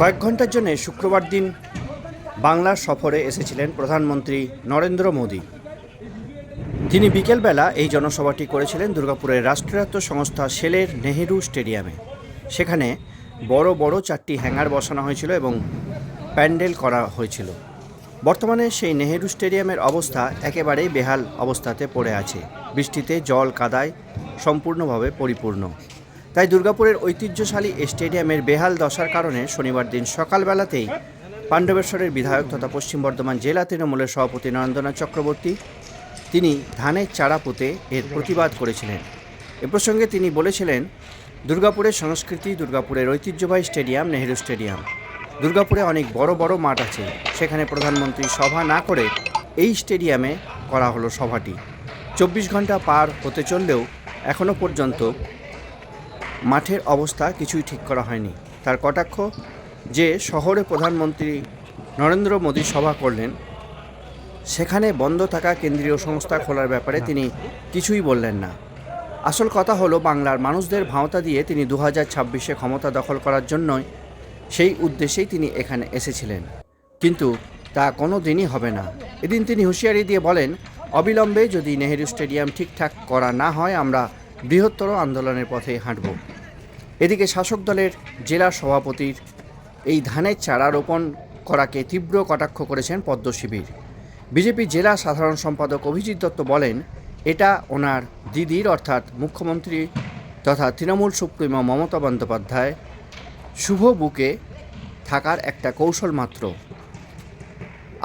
কয়েক ঘণ্টার জন্য শুক্রবার দিন বাংলার সফরে এসেছিলেন প্রধানমন্ত্রী নরেন্দ্র মোদী। তিনি বিকেলবেলা এই জনসভাটি করেছিলেন দুর্গাপুরের রাষ্ট্রায়ত্ত সংস্থা সেলের নেহেরু স্টেডিয়ামে। সেখানে বড় বড় চারটি হ্যাঙ্গার বসানো হয়েছিল এবং প্যান্ডেল করা হয়েছিল। বর্তমানে সেই নেহেরু স্টেডিয়ামের অবস্থা একেবারেই বেহাল অবস্থাতে পড়ে আছে। বৃষ্টিতে জল কাদায় সম্পূর্ণভাবে পরিপূর্ণ। তাই দুর্গাপুরের ঐতিহ্যশালী স্টেডিয়ামের বেহাল দশার কারণে শনিবার দিন সকালবেলাতেই পাণ্ডবেশ্বরের বিধায়ক তথা পশ্চিম বর্ধমান জেলা তৃণমূলের সভাপতি নরেন্দ্রনাথ চক্রবর্তী তিনি ধানের চারা পুঁতে এর প্রতিবাদ করেছিলেন। এ প্রসঙ্গে তিনি বলেছিলেন, দুর্গাপুরের সংস্কৃতি, দুর্গাপুরের ঐতিহ্যবাহী স্টেডিয়াম, নেহেরু স্টেডিয়াম। দুর্গাপুরে অনেক বড় বড় মাঠ আছে। সেখানে প্রধানমন্ত্রী সভা না করে এই স্টেডিয়ামে করা হলো সভাটি। চব্বিশ ঘণ্টা পার হতে চললেও এখনও পর্যন্ত মাঠের অবস্থা কিছুই ঠিক করা হয়নি। তার কটাক্ষ যে শহরে প্রধানমন্ত্রী নরেন্দ্র মোদী সভা করলেন সেখানে বন্ধ থাকা কেন্দ্রীয় সংস্থা খোলার ব্যাপারে তিনি কিছুই বললেন না। আসল কথা হলো বাংলার মানুষদের ভাঁওতা দিয়ে তিনি দু হাজার ছাব্বিশে ক্ষমতা দখল করার জন্যই সেই উদ্দেশ্যেই তিনি এখানে এসেছিলেন। কিন্তু তা কোনো দিনই হবে না। এদিন তিনি হুঁশিয়ারি দিয়ে বলেন অবিলম্বে যদি নেহেরু স্টেডিয়াম ঠিকঠাক করা না হয় আমরা বৃহত্তর আন্দোলনের পথে হাঁটব। এদিকে শাসক দলের জেলা সভাপতির এই ধানের চারা রোপণ করাকে তীব্র কটাক্ষ করেছেন পদ্ম শিবির। বিজেপি জেলা সাধারণ সম্পাদক অভিজিৎ দত্ত বলেন, এটা ওনার দিদির অর্থাৎ মুখ্যমন্ত্রী তথা তৃণমূল সুপ্রিমো মমতা বন্দ্যোপাধ্যায় শুভ বুকে থাকার একটা কৌশল মাত্র।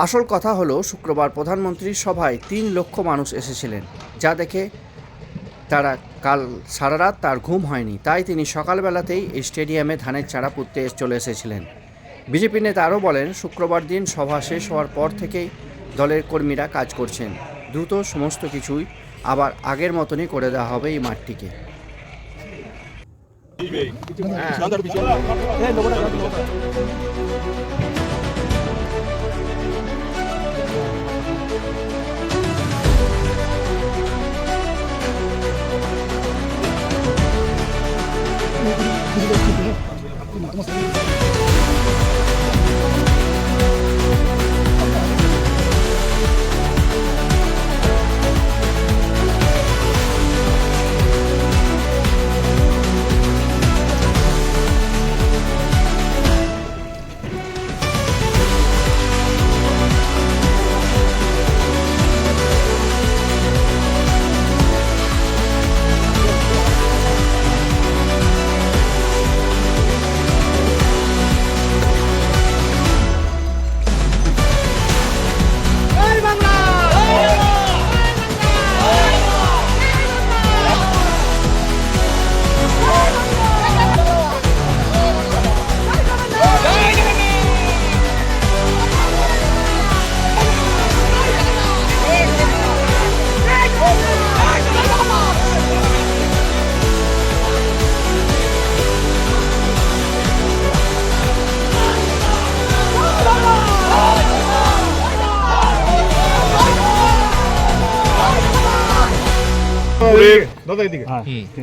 আসল কথা হলো, শুক্রবার প্রধানমন্ত্রীর সভায় তিন লক্ষ মানুষ এসেছিলেন, যা দেখে তারা কাল সারা রাত তার ঘুম হয়নি, তাই তিনি সকালবেলাতেই স্টেডিয়ামে ধানের চারা পুঁততে চলে এসেছিলেন। বিজেপি নেতা আরও বলেন, শুক্রবার দিন সভা শেষ হওয়ার পর থেকেই দলের কর্মীরা কাজ করছেন। দ্রুত সমস্ত কিছুই আবার আগের মতনই করে দেওয়া হবে এই মাঠটিকে। দুর্গাপুরের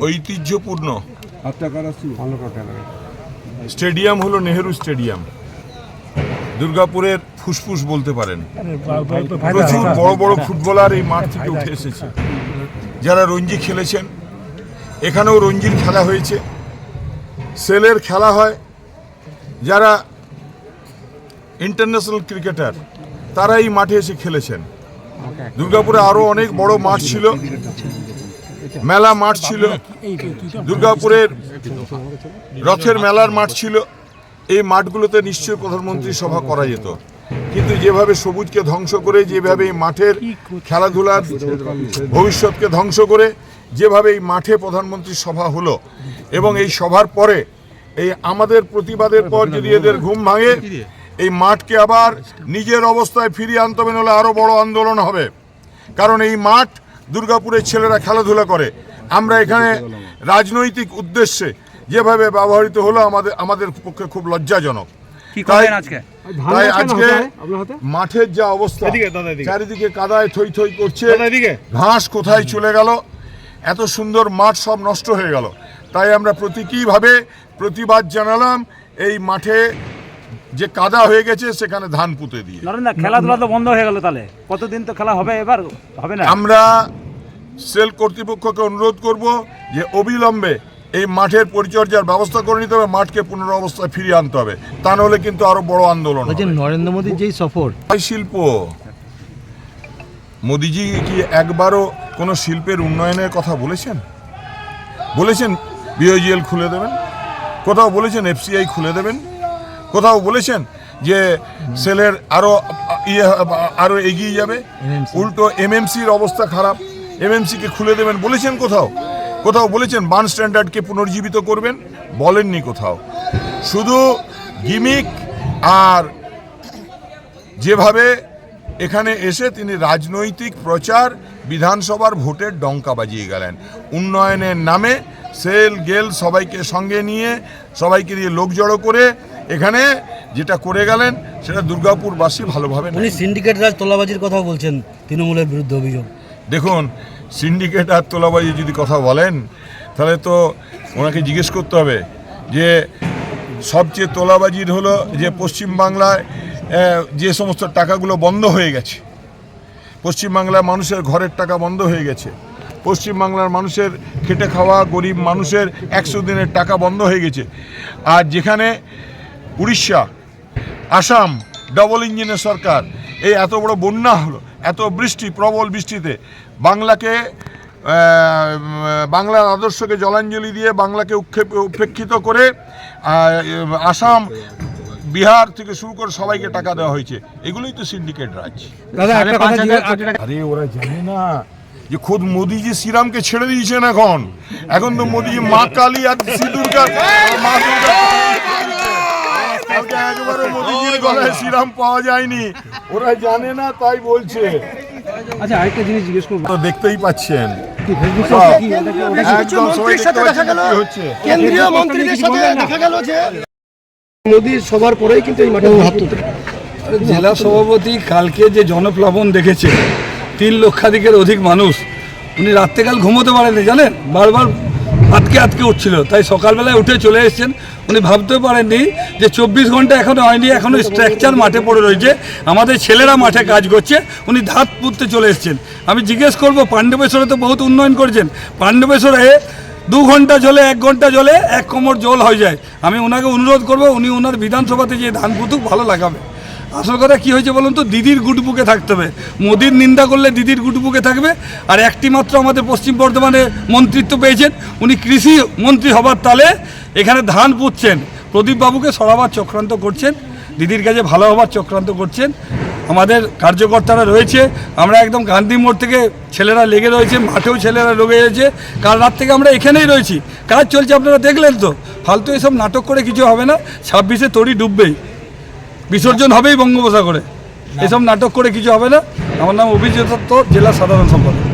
ঐতিহ্যপূর্ণ কথা লাগে স্টেডিয়াম হলো নেহেরু স্টেডিয়াম। দুর্গাপুরের ফুসফুস বলতে পারেন। প্রচুর বড় বড় ফুটবলার এই মাঠ থেকে উঠে এসেছে। যারা রঞ্জি খেলেছেন এখানেও রঞ্জির খেলা হয়েছে। সেলের খেলা হয়। যারা ইন্টারন্যাশনাল ক্রিকেটার তারা এই মাঠে এসে খেলেছেন। দুর্গাপুরে আরও অনেক বড় মাঠ ছিল। মেলা মাঠ ছিল। দুর্গাপুরের রথের মেলার মাঠ ছিল। এই মাঠগুলোতে নিশ্চয়ই প্রধানমন্ত্রী সভা করা যেত। কিন্তু যেভাবে সবুজকে ধ্বংস করে যেভাবে এই মাঠের খেলাধুলার ভবিষ্যৎকে ধ্বংস করে যেভাবে এই মাঠে প্রধানমন্ত্রী সভা হলো এবং এই সভার পরে এই আমাদের প্রতিবাদের পর যদি এদের ঘুম ভাঙে এই মাঠকে আবার নিজের অবস্থায় ফিরিয়ে আনতে হবে নাহলে আরও বড় আন্দোলন হবে। কারণ এই মাঠ দুর্গাপুরের ছেলেরা খেলাধুলা করে। আমরা এখানে রাজনৈতিক উদ্দেশ্যে যেভাবে ব্যবহৃত হলো আমাদের আমাদের পক্ষে খুব লজ্জাজনক। তাই আজকে? তাই আজকে মাঠের যা অবস্থা। চারিদিকে কাদায় থই থই করছে। ঘাস কোথায় চলে গেল? এত সুন্দর মাঠ সব নষ্ট হয়ে গেল। তাই আমরা প্রতীকীভাবে প্রতিবাদ জানালাম এই মাঠে যে কাদা হয়ে গেছে সেখানে ধান পুঁতে দিয়ে। নরেন্দ্র খেলাধুলা তো বন্ধ হয়ে গেল তাহলে? কতদিন তো খেলা হবে এবার? হবে না? আমরা সেল কর্তৃপক্ষকে অনুরোধ করব যে অবিলম্বে এই মাঠের পরিচর্যার ব্যবস্থা করে নিতে হবে মাঠকে পুনরবস্থায় ফিরিয়ে আনতে হবে। তা নাহলে কিন্তু আরও বড় আন্দোলন হবে। নরেন্দ্র মোদীর যেই সফর। শিল্প। মোদিজি কি একবারও কোনো শিল্পের উন্নয়নের কথা বলেছেন? বলেছেন বিওজিএল খুলে দেবেন? কোথাও বলেছেন এফসিআই খুলে দেবেন? কোথাও বলেছেন যে সেলের আরও ইয়ে আরও এগিয়ে যাবে? উল্টো এমএমসির অবস্থা খারাপ। এমএমসিকে খুলে দেবেন বলেছেন কোথাও? কোথাও বলেছেন বান স্ট্যান্ডার্ডকে পুনর্জীবিত করবেন? বলেননি কোথাও। শুধু গিমিক আর যেভাবে এখানে এসে তিনি রাজনৈতিক প্রচার বিধানসভার ভোটের ডঙ্কা বাজিয়ে গেলেন। উন্নয়নের নামে সেল গেল সবাইকে সঙ্গে নিয়ে সবাইকে দিয়ে লোক জড়ো করে এখানে যেটা করে গেলেন সেটা দুর্গাপুরবাসী ভালোভাবে উনি সিন্ডিকেট রাজ তোলাবাজির কথা বলছেন তৃণমূলের বিরুদ্ধে অভিযোগ। দেখুন সিন্ডিকেট আর তোলাবাজি যদি কথা বলেন তাহলে তো ওনাকে জিজ্ঞেস করতে হবে যে সবচেয়ে তোলাবাজির হলো যে পশ্চিমবাংলায় যে সমস্ত টাকাগুলো বন্ধ হয়ে গেছে। পশ্চিমবাংলার মানুষের ঘরের টাকা বন্ধ হয়ে গেছে। পশ্চিমবাংলার মানুষের খেটে খাওয়া গরিব মানুষের একশো দিনের টাকা বন্ধ হয়ে গেছে। আর যেখানে উড়িষ্যা আসাম ডবল ইঞ্জিনের সরকার। এই এত বড় বন্যা হলো এত বৃষ্টি প্রবল বৃষ্টিতে। বাংলাকে বাংলার আদর্শকে জলাঞ্জলি দিয়ে বাংলাকে উৎক্ষেপ উপেক্ষিত করে আসাম বিহার থেকে শুরু করে সবাইকে টাকা দেওয়া হয়েছে। এগুলোই তো সিন্ডিকেট রাজ। দাদা একটা কথা জিজ্ঞাসা আরে ওরা জানে না যে খোদ মোদীজি শ্রীরামকে ছেড়ে দিয়েছেন এখন। এখন তো মোদিজি মা কালী আর সিঁদুরকা মা দুর্গা কালকে একবারে মোদিজির গলায় শ্রীরাম পাওয়া যায়নি। ওরা জানে না তাই বলছে। আচ্ছা আরেকটা জিনিস জিজ্ঞেস করব। তো দেখতেই পাচ্ছেন। কেন্দ্রীয় মন্ত্রীদের সাথে দেখা গেল যে মোদির সবার পরেই কিন্তু এই মাঠে হাত জেলা সভাপতি কালকে যে জনপ্লাবন দেখেছে তিন লক্ষাধিকের অধিক মানুষ উনি রাত্রেকাল ঘুমোতে পারেননি জানেন? বারবার আটকে আটকে উঠছিল। তাই সকালবেলায় উঠে চলে এসেছেন। উনি ভাবতেও পারেননি যে চব্বিশ ঘণ্টা এখনও হয়নি, এখনও স্ট্রাকচার মাঠে পড়ে রয়েছে। আমাদের ছেলেরা মাঠে কাজ করছে, উনি ধাত পুঁততে চলে এসেছেন। আমি জিজ্ঞেস করব, পাণ্ডবেশ্বরে তো বহুত উন্নয়ন করেছেন। পাণ্ডবেশ্বরে দু ঘণ্টা জলে, এক ঘণ্টা জলে এক কোমর জল হয়ে যায়। আমি ওনাকে অনুরোধ করব, উনি ওনার বিধানসভাতে যে ধান পুতুক, ভালো লাগাবে। আসল কথা কী হয়েছে বলুন তো? দিদির গুটবুকে থাকতে হবে। মোদির নিন্দা করলে দিদির গুটবুকে থাকবে। আর একটি মাত্র আমাদের পশ্চিম বর্ধমানে মন্ত্রিত্ব পেয়েছেন। উনি কৃষি মন্ত্রী হবার তালে এখানে ধান পুঁতছেন। প্রদীপবাবুকে সরাবার চক্রান্ত করছেন। দিদির কাছে ভালো হবার চক্রান্ত করছেন। আমাদের কার্যকর্তারা রয়েছে। আমরা একদম গান্ধী মোড় থেকে ছেলেরা লেগে রয়েছে। মাঠেও ছেলেরা লেগে রয়েছে। কাল রাত থেকে আমরা এখানেই রয়েছি। কাজ চলছে, আপনারা দেখলেন তো। ফালতু এসব নাটক করে কিছু হবে না। ছাব্বিশে তড়ি ডুববেই। বিসর্জন হবেই বঙ্গোপসাগরে। এসব নাটক করে কিছু হবে না। আমার নাম অভিজিৎ দত্ত জেলা সাধারণ সম্পাদক।